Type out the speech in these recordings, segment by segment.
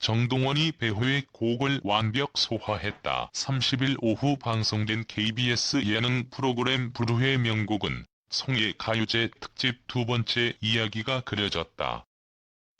정동원이 배우의 곡을 완벽 소화했다. 30일 오후 방송된 KBS 예능 프로그램 불후의 명곡은 송의 가요제 특집 두 번째 이야기가 그려졌다.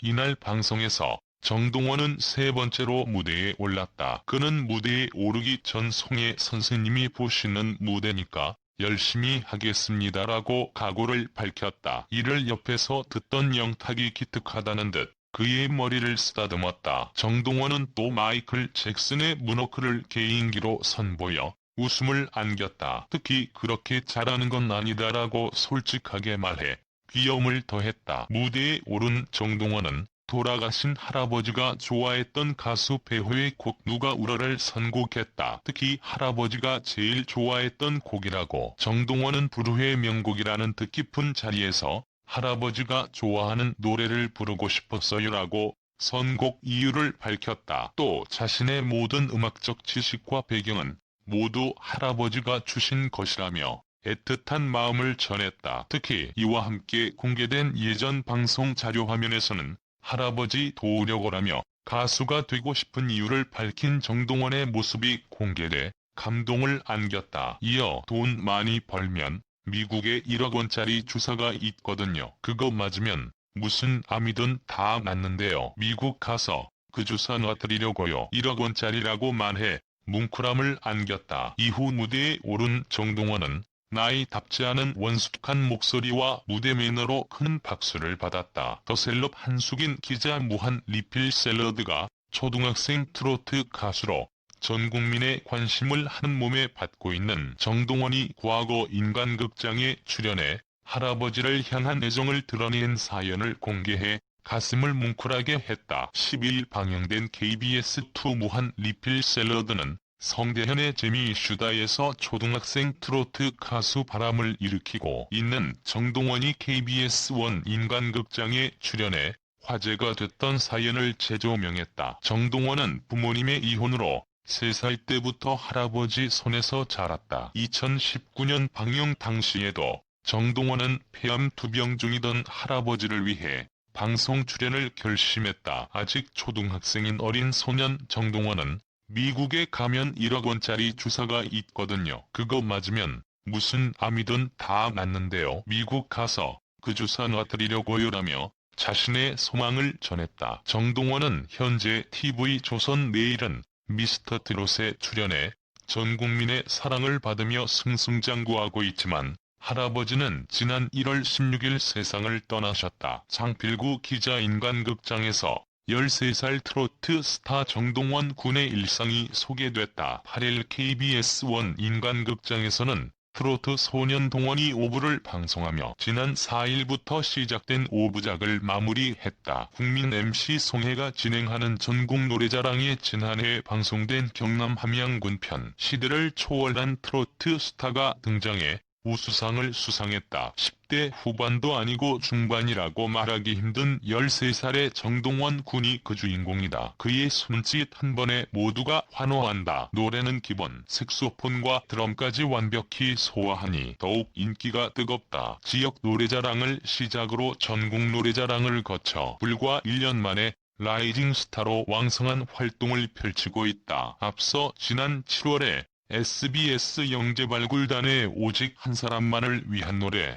이날 방송에서 정동원은 세 번째로 무대에 올랐다. 그는 무대에 오르기 전 송혜 선생님이 보시는 무대니까 열심히 하겠습니다라고 각오를 밝혔다. 이를 옆에서 듣던 영탁이 기특하다는 듯 그의 머리를 쓰다듬었다. 정동원은 또 마이클 잭슨의 문워크를 개인기로 선보여 웃음을 안겼다. 특히 그렇게 잘하는 건 아니다라고 솔직하게 말해 귀여움을 더했다. 무대에 오른 정동원은 돌아가신 할아버지가 좋아했던 가수 배우의 곡 누가 울어를 선곡했다. 특히 할아버지가 제일 좋아했던 곡이라고 정동원은 불후의 명곡이라는 뜻깊은 자리에서 할아버지가 좋아하는 노래를 부르고 싶었어요라고 선곡 이유를 밝혔다. 또 자신의 모든 음악적 지식과 배경은 모두 할아버지가 주신 것이라며 애틋한 마음을 전했다. 특히 이와 함께 공개된 예전 방송 자료 화면에서는 할아버지 도우려고라며 가수가 되고 싶은 이유를 밝힌 정동원의 모습이 공개돼 감동을 안겼다. 이어 돈 많이 벌면 미국에 1억 원짜리 주사가 있거든요. 그거 맞으면 무슨 암이든 다 낫는데요. 미국 가서 그 주사 놔드리려고요. 1억 원짜리라고 말해 뭉클함을 안겼다. 이후 무대에 오른 정동원은 나이답지 않은 원숙한 목소리와 무대 매너로 큰 박수를 받았다. 더 셀럽 한숙인 기자 무한 리필 샐러드가 초등학생 트로트 가수로 전 국민의 관심을 한 몸에 받고 있는 정동원이 과거 인간극장에 출연해 할아버지를 향한 애정을 드러낸 사연을 공개해 가슴을 뭉클하게 했다. 12일 방영된 KBS2 무한 리필 샐러드는 성대현의 재미 이슈다에서 초등학생 트로트 가수 바람을 일으키고 있는 정동원이 KBS1 인간극장에 출연해 화제가 됐던 사연을 재조명했다. 정동원은 부모님의 이혼으로 3살 때부터 할아버지 손에서 자랐다. 2019년 방영 당시에도 정동원은 폐암 투병 중이던 할아버지를 위해 방송 출연을 결심했다. 아직 초등학생인 어린 소년 정동원은 미국에 가면 1억 원짜리 주사가 있거든요. 그거 맞으면 무슨 암이든 다 낫는데요. 미국 가서 그 주사 놔드리려고요라며 자신의 소망을 전했다. 정동원은 현재 TV조선 내일은 미스터 트롯에 출연해 전 국민의 사랑을 받으며 승승장구하고 있지만 할아버지는 지난 1월 16일 세상을 떠나셨다. 장필구 기자 인간극장에서 13살 트로트 스타 정동원 군의 일상이 소개됐다. 8일 KBS1 인간극장에서는 트로트 소년 동원이 5부를 방송하며 지난 4일부터 시작된 5부작을 마무리했다. 국민 MC 송혜가 진행하는 전국 노래자랑에 지난해 방송된 경남 함양군 편 시대를 초월한 트로트 스타가 등장해 우수상을 수상했다. 10대 후반도 아니고 중반이라고 말하기 힘든 13살의 정동원 군이 그 주인공이다. 그의 손짓 한 번에 모두가 환호한다. 노래는 기본, 색소폰과 드럼까지 완벽히 소화하니 더욱 인기가 뜨겁다. 지역 노래자랑을 시작으로 전국 노래자랑을 거쳐 불과 1년 만에 라이징 스타로 왕성한 활동을 펼치고 있다. 앞서 지난 7월에 SBS 영재발굴단의 오직 한 사람만을 위한 노래.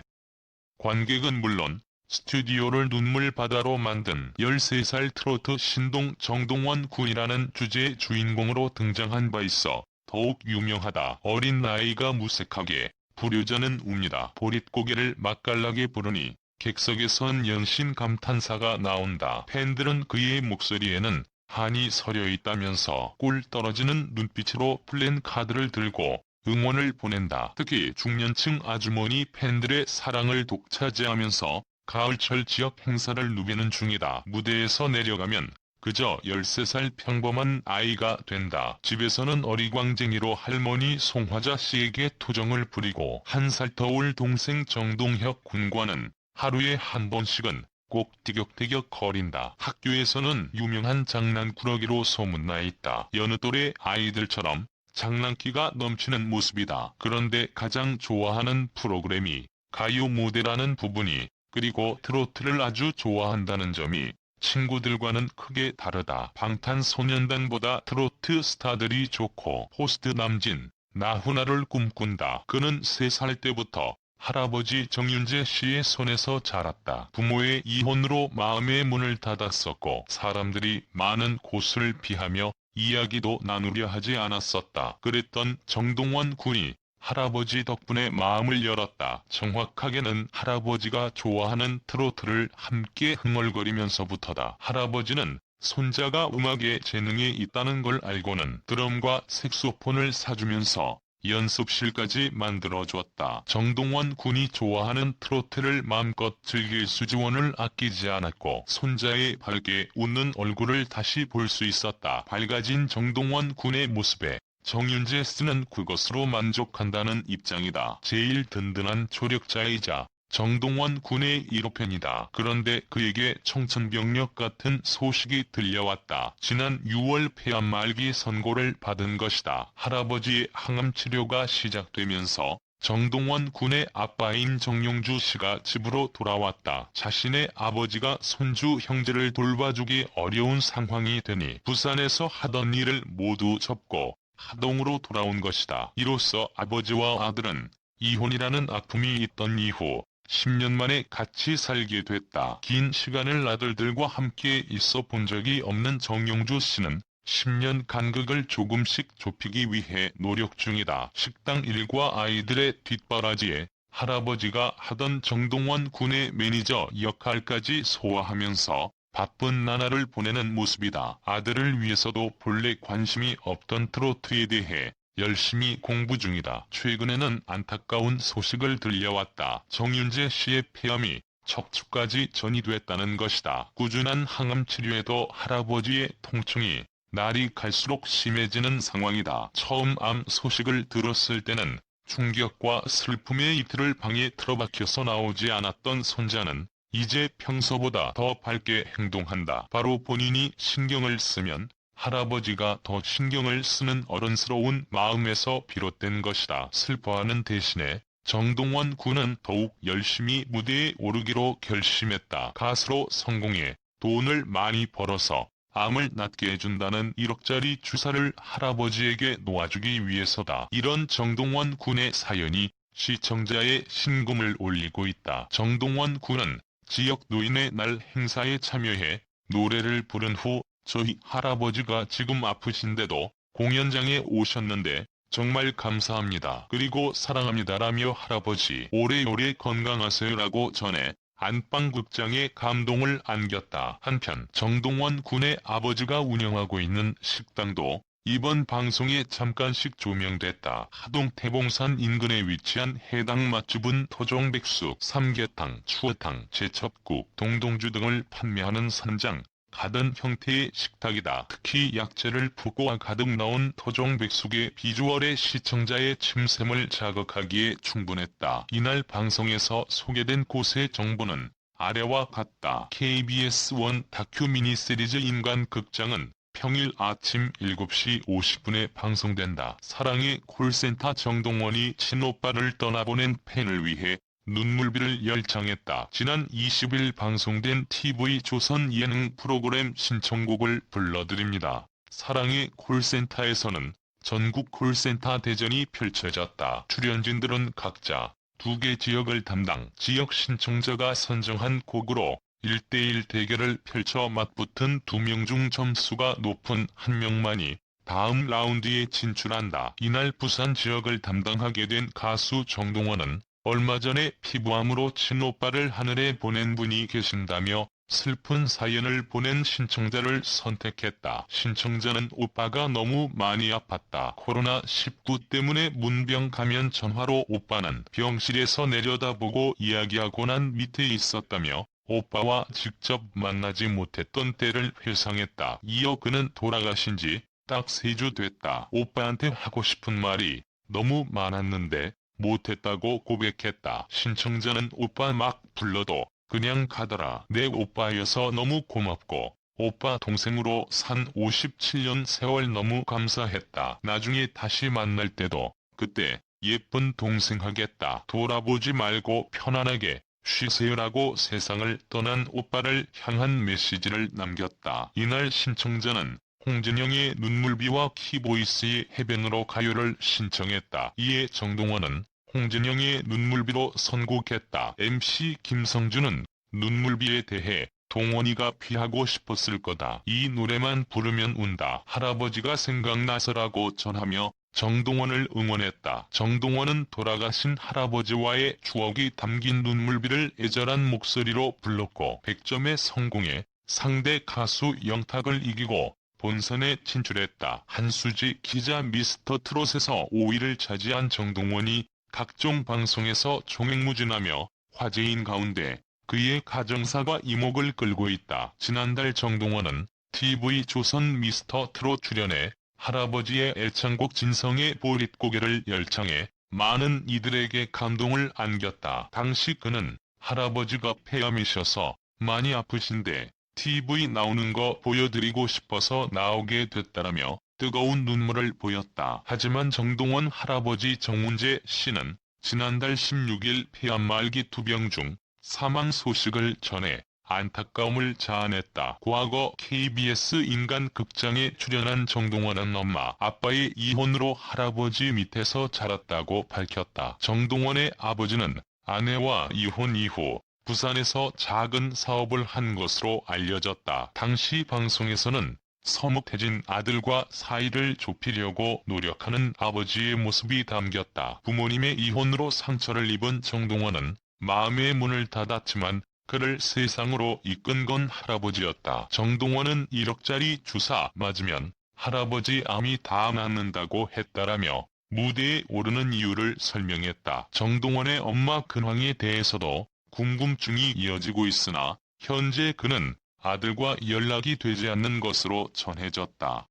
관객은 물론 스튜디오를 눈물 바다로 만든 13살 트로트 신동 정동원 군이라는 주제의 주인공으로 등장한 바 있어 더욱 유명하다. 어린 나이가 무색하게 불효자는 웁니다. 보릿고개를 맛깔나게 부르니 객석에선 연신 감탄사가 나온다. 팬들은 그의 목소리에는 한이 서려 있다면서 꿀 떨어지는 눈빛으로 플랜 카드를 들고 응원을 보낸다. 특히 중년층 아주머니 팬들의 사랑을 독차지하면서 가을철 지역 행사를 누비는 중이다. 무대에서 내려가면 그저 13살 평범한 아이가 된다. 집에서는 어리광쟁이로 할머니 송화자 씨에게 투정을 부리고 한살 터울 동생 정동혁 군과는 하루에 한 번씩은 꼭 티격태격 거린다. 학교에서는 유명한 장난꾸러기로 소문나 있다. 여느 또래 아이들처럼 장난기가 넘치는 모습이다. 그런데 가장 좋아하는 프로그램이 가요 무대라는 부분이 그리고 트로트를 아주 좋아한다는 점이 친구들과는 크게 다르다. 방탄소년단보다 트로트 스타들이 좋고 호스트 남진, 나훈아를 꿈꾼다. 그는 3살 때부터 할아버지 정윤재 씨의 손에서 자랐다. 부모의 이혼으로 마음의 문을 닫았었고 사람들이 많은 곳을 피하며 이야기도 나누려 하지 않았었다. 그랬던 정동원 군이 할아버지 덕분에 마음을 열었다. 정확하게는 할아버지가 좋아하는 트로트를 함께 흥얼거리면서부터다. 할아버지는 손자가 음악에 재능이 있다는 걸 알고는 드럼과 색소폰을 사주면서 연습실까지 만들어 주었다. 정동원 군이 좋아하는 트로트를 마음껏 즐길 수지원을 아끼지 않았고 손자의 밝게 웃는 얼굴을 다시 볼 수 있었다. 밝아진 정동원 군의 모습에 정윤재 씨는 그것으로 만족한다는 입장이다. 제일 든든한 조력자이자 정동원 군의 1호 편이다. 그런데 그에게 청천벽력 같은 소식이 들려왔다. 지난 6월 폐암 말기 선고를 받은 것이다. 할아버지의 항암 치료가 시작되면서 정동원 군의 아빠인 정용주 씨가 집으로 돌아왔다. 자신의 아버지가 손주 형제를 돌봐주기 어려운 상황이 되니 부산에서 하던 일을 모두 접고 하동으로 돌아온 것이다. 이로써 아버지와 아들은 이혼이라는 아픔이 있던 이후 10년 만에 같이 살게 됐다. 긴 시간을 아들들과 함께 있어 본 적이 없는 정용주 씨는 10년 간극을 조금씩 좁히기 위해 노력 중이다. 식당 일과 아이들의 뒷바라지에 할아버지가 하던 정동원 군의 매니저 역할까지 소화하면서 바쁜 나날을 보내는 모습이다. 아들을 위해서도 본래 관심이 없던 트로트에 대해 열심히 공부 중이다. 최근에는 안타까운 소식을 들려왔다. 정윤재 씨의 폐암이 척추까지 전이됐다는 것이다. 꾸준한 항암 치료에도 할아버지의 통증이 날이 갈수록 심해지는 상황이다. 처음 암 소식을 들었을 때는 충격과 슬픔의 이틀을 방에 틀어박혀서 나오지 않았던 손자는 이제 평소보다 더 밝게 행동한다. 바로 본인이 신경을 쓰면 할아버지가 더 신경을 쓰는 어른스러운 마음에서 비롯된 것이다. 슬퍼하는 대신에 정동원 군은 더욱 열심히 무대에 오르기로 결심했다. 가수로 성공해 돈을 많이 벌어서 암을 낫게 해준다는 1억짜리 주사를 할아버지에게 놓아주기 위해서다. 이런 정동원 군의 사연이 시청자의 신금을 올리고 있다. 정동원 군은 지역 노인의 날 행사에 참여해 노래를 부른 후 저희 할아버지가 지금 아프신데도 공연장에 오셨는데 정말 감사합니다. 그리고 사랑합니다라며 할아버지 오래오래 건강하세요라고 전해 안방극장에 감동을 안겼다. 한편 정동원 군의 아버지가 운영하고 있는 식당도 이번 방송에 잠깐씩 조명됐다. 하동 태봉산 인근에 위치한 해당 맛집은 토종백숙, 삼계탕, 추어탕, 제첩국, 동동주 등을 판매하는 선장, 가든 형태의 식탁이다. 특히 약재를 붓고 가득 넣은 토종 백숙의 비주얼에 시청자의 침샘을 자극하기에 충분했다. 이날 방송에서 소개된 곳의 정보는 아래와 같다. KBS1 다큐 미니시리즈 인간극장은 평일 아침 7시 50분에 방송된다. 사랑의 콜센터 정동원이 친오빠를 떠나보낸 팬을 위해 눈물비를 열창했다. 지난 20일 방송된 TV조선 예능 프로그램 신청곡을 불러드립니다. 사랑의 콜센터에서는 전국 콜센터 대전이 펼쳐졌다. 출연진들은 각자 두 개 지역을 담당 지역 신청자가 선정한 곡으로 1대1 대결을 펼쳐 맞붙은 두 명 중 점수가 높은 한 명만이 다음 라운드에 진출한다. 이날 부산 지역을 담당하게 된 가수 정동원은 얼마 전에 피부암으로 친오빠를 하늘에 보낸 분이 계신다며 슬픈 사연을 보낸 신청자를 선택했다. 신청자는 오빠가 너무 많이 아팠다. 코로나19 때문에 문병 가면 전화로 오빠는 병실에서 내려다보고 이야기하고 난 밑에 있었다며 오빠와 직접 만나지 못했던 때를 회상했다. 이어 그는 돌아가신 지 딱 세 주 됐다. 오빠한테 하고 싶은 말이 너무 많았는데 못했다고 고백했다. 신청자는 오빠 막 불러도 그냥 가더라. 내 오빠여서 너무 고맙고 오빠 동생으로 산 57년 세월 너무 감사했다. 나중에 다시 만날 때도 그때 예쁜 동생 하겠다. 돌아보지 말고 편안하게 쉬세요라고 세상을 떠난 오빠를 향한 메시지를 남겼다. 이날 신청자는 홍진영의 눈물비와 키보이스의 해변으로 가요를 신청했다. 이에 정동원은 홍진영의 눈물비로 선곡했다. MC 김성준은 눈물비에 대해 동원이가 피하고 싶었을 거다. 이 노래만 부르면 운다. 할아버지가 생각나서라고 전하며 정동원을 응원했다. 정동원은 돌아가신 할아버지와의 추억이 담긴 눈물비를 애절한 목소리로 불렀고 100점의 성공에 상대 가수 영탁을 이기고 본선에 진출했다. 한수지 기자 미스터 트롯에서 5위를 차지한 정동원이 각종 방송에서 종횡무진하며 화제인 가운데 그의 가정사가 이목을 끌고 있다. 지난달 정동원은 TV 조선 미스터 트롯 출연해 할아버지의 애창곡 진성의 보릿고개를 열창해 많은 이들에게 감동을 안겼다. 당시 그는 할아버지가 폐암이셔서 많이 아프신데 TV 나오는 거 보여드리고 싶어서 나오게 됐다라며 뜨거운 눈물을 보였다. 하지만 정동원 할아버지 정운재 씨는 지난달 16일 폐암 말기 투병 중 사망 소식을 전해 안타까움을 자아냈다. 과거 KBS 인간 극장에 출연한 정동원은 엄마, 아빠의 이혼으로 할아버지 밑에서 자랐다고 밝혔다. 정동원의 아버지는 아내와 이혼 이후 부산에서 작은 사업을 한 것으로 알려졌다. 당시 방송에서는 서뭇해진 아들과 사이를 좁히려고 노력하는 아버지의 모습이 담겼다. 부모님의 이혼으로 상처를 입은 정동원은 마음의 문을 닫았지만 그를 세상으로 이끈 건 할아버지였다. 정동원은 1억짜리 주사 맞으면 할아버지 암이 다 낫는다고 했다라며 무대에 오르는 이유를 설명했다. 정동원의 엄마 근황에 대해서도 궁금증이 이어지고 있으나 현재 그는 아들과 연락이 되지 않는 것으로 전해졌다.